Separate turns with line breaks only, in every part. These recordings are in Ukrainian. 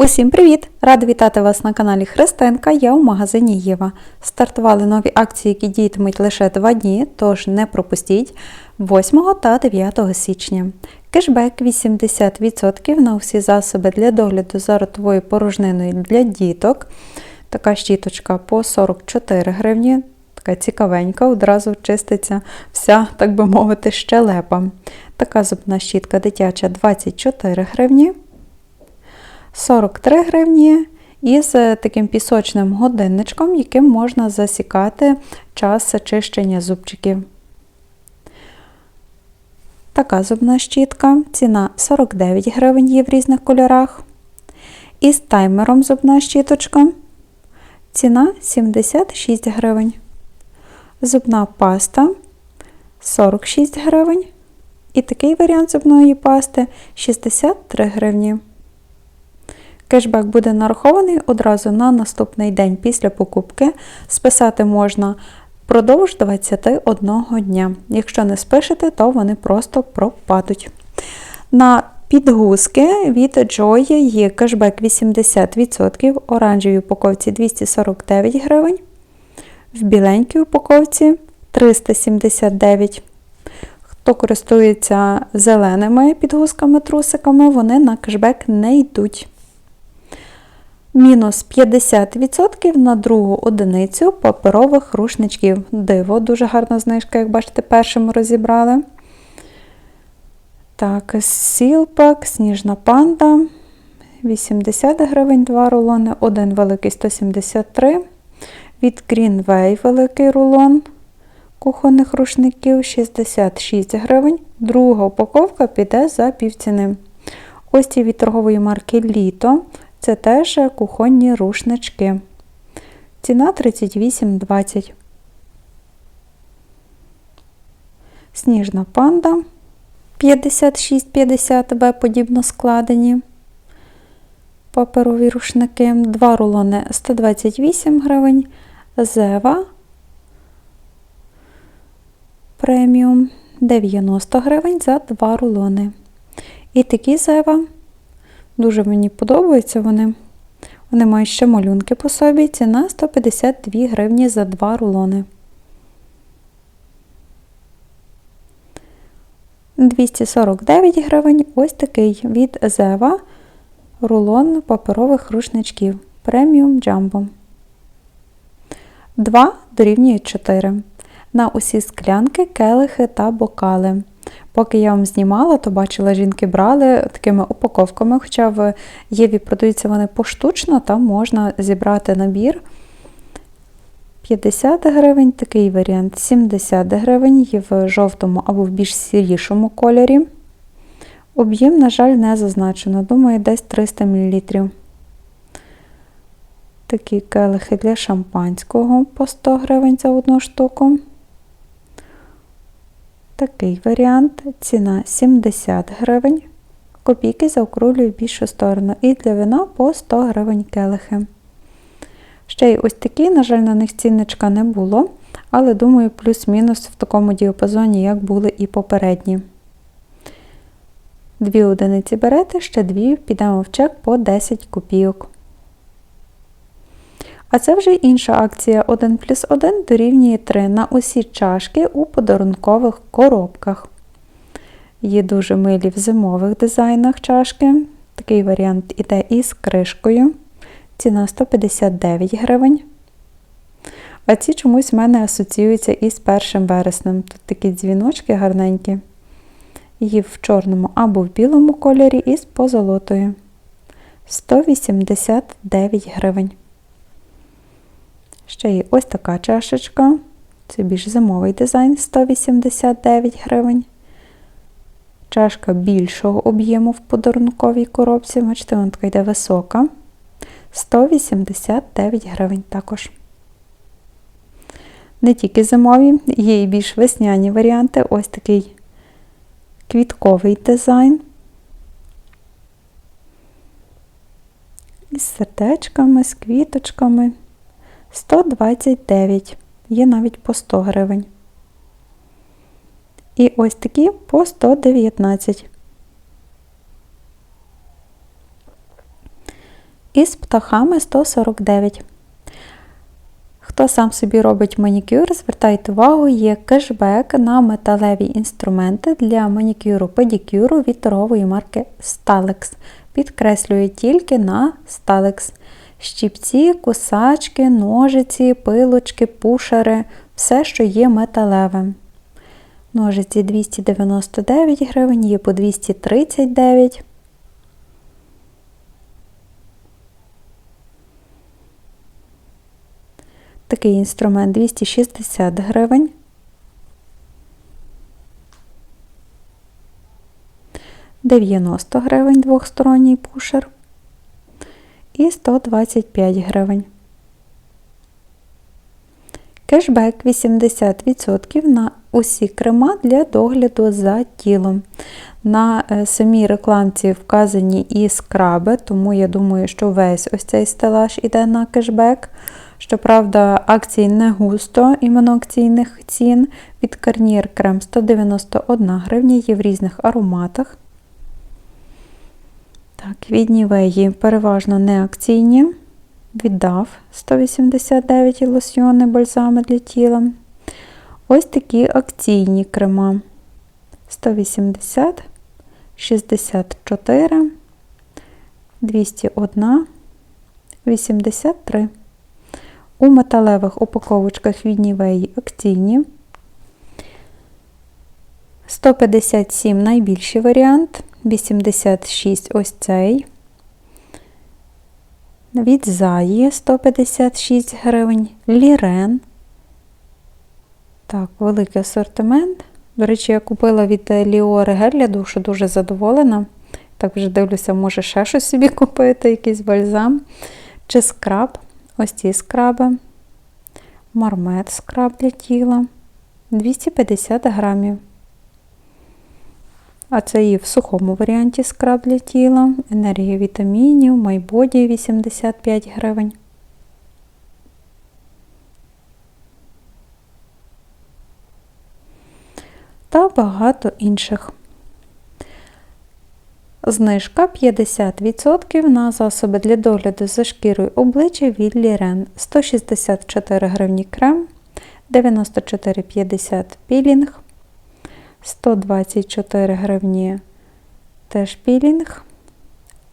Усім привіт! Рада вітати вас на каналі Христинка. Я у магазині Єва. Стартували нові акції, які діятимуть лише 2 дні, тож не пропустіть 8 та 9 січня. Кешбек 80% на усі засоби для догляду за ротовою порожниною для діток. Така щіточка по 44 гривні. Така цікавенька, одразу чиститься вся, так би мовити, щелепа. Така зубна щітка дитяча 24 гривні. 43 гривні із таким пісочним годинничком, яким можна засікати час чищення зубчиків. Така зубна щітка, ціна 49 гривень є в різних кольорах. Із таймером зубна щіточка, ціна 76 гривень. Зубна паста 46 гривень. І такий варіант зубної пасти 63 гривні. Кешбек буде нарахований одразу на наступний день після покупки. Списати можна впродовж 21 дня. Якщо не спишете, то вони просто пропадуть. На підгузки від Joy є кешбек 80%, в оранжевій упаковці 249 гривень, в біленькій упаковці 379 Хто користується зеленими підгузками-трусиками, вони на кешбек не йдуть мінус 50% на другу одиницю паперових рушничків. Диво, дуже гарна знижка, як бачите, першим розібрали. Так, сілпак, сніжна панда. 80 гривень, 2 рулони, один великий 173. Від Greenway великий рулон кухонних рушників 66 гривень. Друга упаковка піде за півціни. Ось ці від торгової марки Літо це теж кухонні рушнички. Ціна 38,20. Сніжна панда 56,50 Б подібно складені. Паперові рушники. Два рулони 128 гривень. Зева преміум 90 гривень за два рулони. І такі зева Дуже мені подобаються вони. Вони мають ще малюнки по собі. Ціна 152 гривні за два рулони. 249 гривень ось такий від Зева рулон паперових рушничків преміум джамбо. 2 дорівнює 4. На усі склянки, келихи та бокали. Поки я вам знімала, то бачила, жінки брали такими упаковками, хоча в Єві продаються вони поштучно, там можна зібрати набір 50 гривень, такий варіант 70 гривень, є в жовтому або в більш сірішому кольорі. Об'єм, на жаль, не зазначено. Думаю, десь 300 мл. Такі келихи для шампанського по 100 гривень за одну штуку. Такий варіант, ціна 70 гривень. Копійки заокрулюю в більшу сторону. І для вина по 100 гривень келихи. Ще й ось такі, на жаль, на них цінничка не було, але думаю, плюс-мінус в такому діапазоні, як були і попередні. Дві одиниці берете, ще дві підемо в чек по 10 копійок. А це вже інша акція 1 плюс 1 дорівнює 3 на усі чашки у подарункових коробках. Є дуже милі в зимових дизайнах чашки. Такий варіант іде із кришкою. Ціна 159 гривень. А ці чомусь в мене асоціюються із 1 вереснем. Тут такі дзвіночки гарненькі. Є в чорному або в білому кольорі із позолотою. 189 гривень. Ще є ось така чашечка. Це більш зимовий дизайн 189 гривень. Чашка більшого об'єму в подарунковій коробці. Бачите, вона така йде висока. 189 гривень також. Не тільки зимові, є і більш весняні варіанти. Ось такий квітковий дизайн. Із сердечками, з квіточками. 129, є навіть по 100 гривень. І ось такі по 119. І з птахами 149. Хто сам собі робить манікюр, звертайте увагу, є кешбек на металеві інструменти для манікюру педикюру від торгової марки Stalex. Підкреслюю тільки на Stalex. Щіпці, кусачки, ножиці, пилочки, пушери, все, що є металевим. Ножиці 299 гривень, є по 239. Такий інструмент 260 гривень. Дев'яносто гривень двохсторонній пушер і 125 гривень. Кешбек 80% на усі крема для догляду за тілом. На е, самій рекламці вказані і скраби, тому я думаю, що весь ось цей стелаж іде на кешбек. Щоправда, акцій не густо, іменно акційних цін. Від Карнір крем 191 гривня, є в різних ароматах. Так, від Нівеї переважно не акційні. Віддав 189 лосьйони, бальзами для тіла. Ось такі акційні крема. 180, 64, 201, 83. У металевих упаковочках від Нівеї акційні. 157 найбільший варіант, 86 ось цей. Від Заї 156 гривень, Лірен. Так, великий асортимент. До речі, я купила від Ліори гель для душу, дуже задоволена. Так вже дивлюся, може ще щось собі купити, якийсь бальзам. Чи скраб. Ось ці скраби. Мармет скраб для тіла. 250 грамів. А це і в сухому варіанті скраб для тіла, енергія вітамінів, майбоді 85 гривень. Та багато інших. Знижка 50% на засоби для догляду за шкірою обличчя від Лірен 164 гривні крем, 94,50 пілінг. 124 гривні теж пілінг,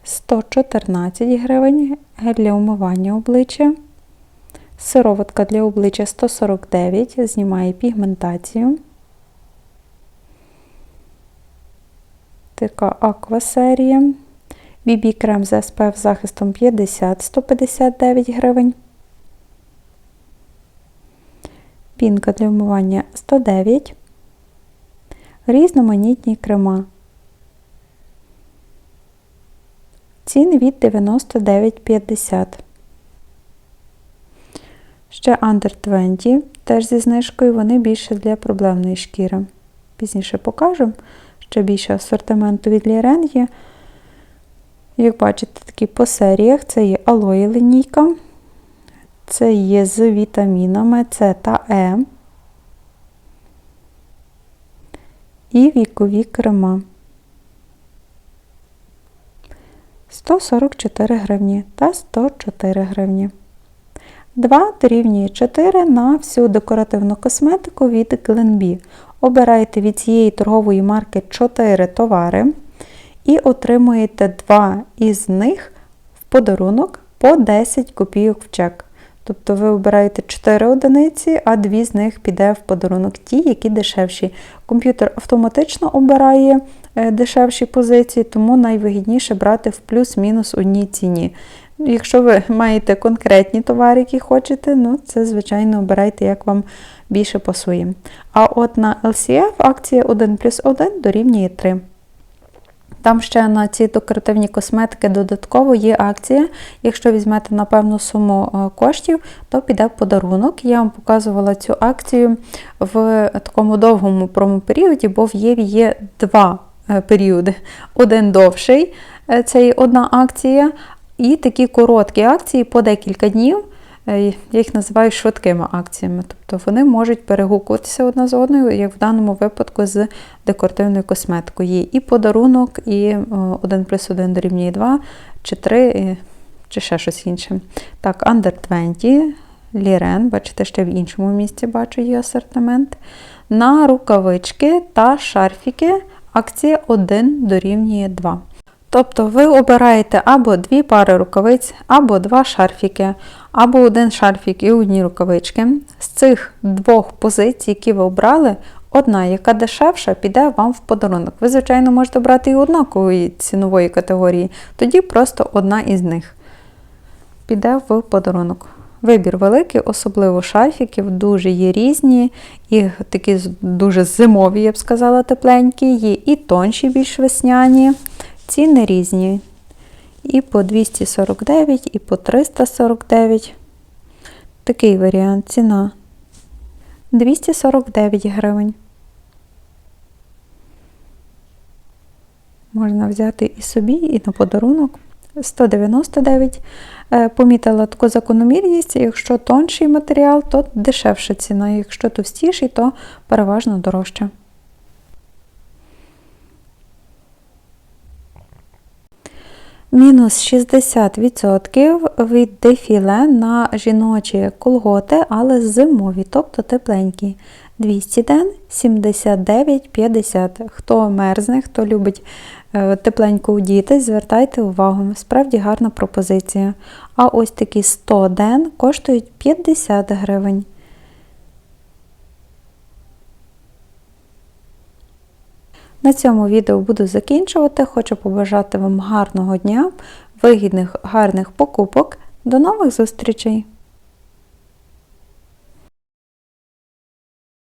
114 гривень гель для умивання обличчя, сироватка для обличчя 149, знімає пігментацію. Така аквасерія. Бібі крем з SPF захистом 50 159 гривень. Пінка для вмивання 109 різноманітні крема. Ціни від 99,50. Ще Under 20, теж зі знижкою, вони більше для проблемної шкіри. Пізніше покажу, ще більше асортименту від Лірен є. Як бачите, такі по серіях це є алої лінійка, це є з вітамінами С та Е. і вікові крема 144 гривні та 104 гривні. 2 дорівнює 4 на всю декоративну косметику від Glenbee. Обирайте від цієї торгової марки 4 товари і отримуєте 2 із них в подарунок по 10 копійок в чек. Тобто ви обираєте 4 одиниці, а 2 з них піде в подарунок ті, які дешевші. Комп'ютер автоматично обирає е, дешевші позиції, тому найвигідніше брати в плюс-мінус одній ціні. Якщо ви маєте конкретні товари, які хочете, ну це, звичайно, обирайте, як вам більше пасує. А от на LCF акція 1 плюс 1 дорівнює 3. Там ще на ці декоративні косметики додатково є акція. Якщо візьмете на певну суму е, коштів, то піде подарунок. Я вам показувала цю акцію в такому довгому промоперіоді, бо в Єві є два е, періоди. Один довший е, це одна акція, і такі короткі акції по декілька днів. Е, я їх називаю швидкими акціями. Тобто вони можуть перегукуватися одна з одною, як в даному випадку з декоративною косметикою. Є і подарунок, і 1 плюс 1 дорівнює 2, чи 3, чи ще щось інше. Так, Under 20, Лірен, бачите, ще в іншому місці бачу її асортимент. На рукавички та шарфіки акція 1 дорівнює 2. Тобто ви обираєте або дві пари рукавиць, або два шарфіки, або один шарфік і одні рукавички. З цих двох позицій, які ви обрали, одна, яка дешевша, піде вам в подарунок. Ви, звичайно, можете брати і однакової цінової категорії, тоді просто одна із них піде в подарунок. Вибір великий, особливо шарфіків, дуже є різні, і такі дуже зимові, я б сказала, тепленькі, є і тонші, більш весняні. Ціни різні. І по 249, і по 349. Такий варіант ціна 249 гривень. Можна взяти і собі, і на подарунок. 199. Е, Помітила таку закономірність, якщо тонший матеріал, то дешевша ціна, якщо товстіший, то переважно дорожча. Мінус 60% від дефіле на жіночі колготи, але зимові, тобто тепленькі. 200 ден 79,50. Хто мерзне, хто любить е, тепленько удітись, звертайте увагу. Справді гарна пропозиція. А ось такі 100 ден коштують 50 гривень. На цьому відео буду закінчувати. Хочу побажати вам гарного дня, вигідних, гарних покупок. До нових зустрічей!